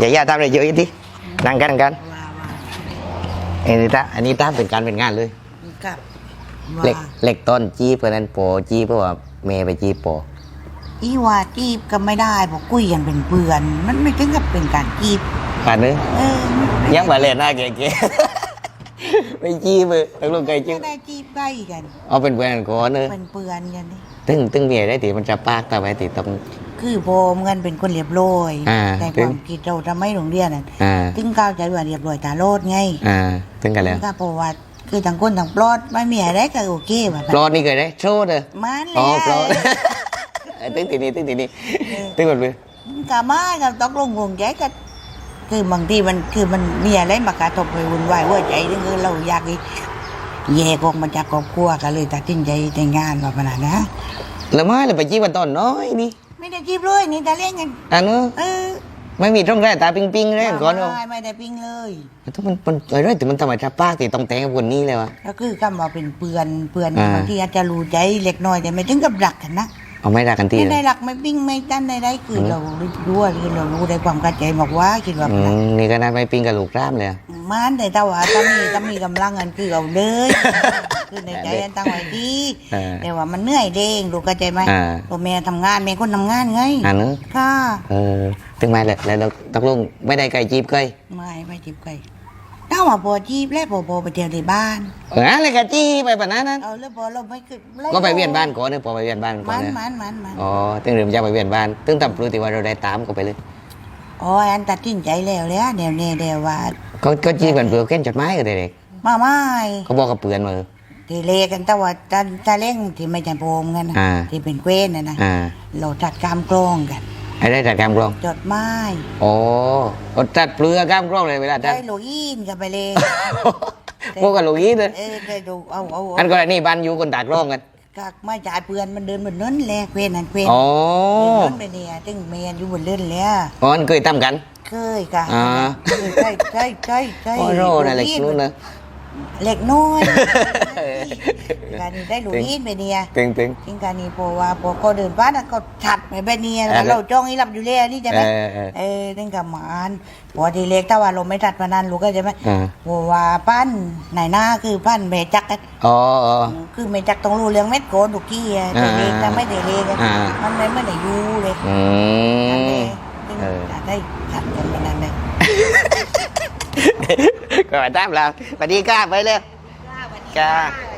อย่าอย่าทำอะไรเยอะอีกทีนั่งกันนั่งกันว่าว่าอันนี้ตาอันนี้ตามเป็นการเป็นงานเลยกับเหล็กว่าเหล็กต้นจี้เพื่อนนั้นโปอจี้เพราะว่าเมย์ไปจี้โปออีว่าจีบก็ไม่ได้บอกกุยกันเป็นเพื่อน มันไม่ถึงกับเป็นการจีบผ่านนึงเออมันไม่ยังมาเล่นหน้าเก๋ๆไม่จี้มือตกลงไกลจิ้ไม่ได้จีบใกล้กันเอาเป็นเพื่อนกันก่อนเนอะเป็นเพื่อนกันนี่ตึ้งตึ้งเมียได้ตีมันจะปากตาไว้ตีต้อง คือผมกันเป็นคนเรียบร้อยอ่าแต่ความคิดเราทำไม่โรงเรียนน่ะอ่า ถึงก้าวใจว่าเรียบร้อยตาโลดไงอ่าตึ้งกันแล้วก็เพราะว่าคือต่างคนต่างปลอดไม่มีอะไรก็โอเคแบบปลอดนี่เคยได้โชว์เด้อมันเลอ๋อยปลอดเออตึ้งตีนี้ตึ้งตีนี้ตึ้งหมดเลยกามากับตกลงวงใจก็คือบางทีมันคือมันมีอะไรมากระทบไปวุ่นวายหัวใจนึงคือเราอยากให้แยกออกมาจากครอบครัวก็เลยตัดสินใจแต่งงานว่าขนาดนะแล้วมาเลยไปจี้วันตอนน้อยนี่ ไม่ได้จีบเลยนี่แต่เล่นกันอันนู้นเออไม่มีช่องแรกตาปิงปิงๆเลยก่อนเนอะไม่ไม่ได้ปิ้งเลยแต่มันมันอะไรแต่มันทำไมจะปากตีต้องแต่งกับคนนี้เลยวะก็คือคำว่าเป็นเปือนเปือนอ่าบางทีอาจจะรู้ใจเล็กน้อยแต่ไม่ถึงกับรักกันนะเอาไม่รักกันทีไม่เลได้ยรักไม่ปิ้งไม่จันใดๆคือเรารู้ว่าคือเรารู้ในความเข้าใจบอกว่าคิดว่าอืมนี่ก็น่าไปปิงกับลูกร่ามเลย อะมันแต่ถ้าว่าถ้ามีถ้ามีกำลังกันคือเอาเลยคือในใจอันตั้งไว้ดีเออแต่ว่ามันเหนื่อยเด้งลูกเข้าใจไหมอ่าตัวแม่ทำงานแม่คนทำงานไงอันนู้นค่ะเออถึงมาเลยแล้วเราตกลงไม่ได้ไก่จีบเคยไม่ไม่จีบใครถ้าว่าพอจีบแล้วพอพอไปเที่ยวในบ้าน เอออะไรกันจี้ไปปะนั้นนั้นเอาแล้วพอเราไม่คือก็ไปเวียนบ้านก่อนเนี่ยพอไปเวียนบ้านก่อมันนเนี่ยมันมันมันอ๋อตึงเริ่มจะไปเวียนบ้านตึงทำปลื้ที่ว่าเราได้ตามก็ไปเลยอ๋ออันตัดสินใจแล้วแล้วเดี๋ยวเนี่ยเดี๋ยวว่า เขาก็จี้กันเปลือกเข็นจดหมายกันเด็กมาไม่ๆเขาบอกกับเปลือนมาทีเลกันแต่ว่าตาตาเล่งที่ไม่ใช่โพมกันนะอ่า ที่เป็นเกว้นนะนะอ่าเราจัดกรรมกลองกัน ให้ได้จัดการกรองจดไม้โอ้เอาจัดเปลือกกล้ามกรองเลยเวลาจัด ได้โลยินกันไปเลย พวกกับลูกนี้เลยเออได้ดูเอาเอาอันกรณีบ้านอยู่คนตากร้องกันกักไม่จ่ายเปือนมันเดินบนนั้นแหละเกว้นนั่นเกว้นอ๋อเดินนั้นไปเนี่ยตึงเมียนอยู่บนเลื่อนแล้วอ๋ออันเคยทำกัน เคยค่ะอ่าเคยใช่ใช่ใช่ใช่โอ้โหนั่นแหละนู้นนะ เล็กน้อยการนี้ได้โลยินไปเนี่ย ตึงตึง จริงการนี้เพราะว่าพอก็เดินบ้านก็ถัดไปแบบนี้เออแล้วเราจ้องให้รับอยู่แล้วนี่ใช่ไหมเออเออเออตั้งกับหมานพอทีเล็กถ้าว่าเราไม่ถัดพนันลูกก็ใช่ไหมอ่า เพราะว่าปั้นไหนหน้าคือปั้นเมจักกันอ๋ออ๋อ คือเมจักต้องรู้เรื่องเม็ดโกนทุกที่อะแต่เล็กถ้าไม่ได้เล็กอะอ่า มันไม่ไม่ได้อยูเลยอืนั่นม เองซึ่งเออ ได้ถัดกันพนันเลยก็มาตามเราสวัสดีค่ะไปเลยค่ะ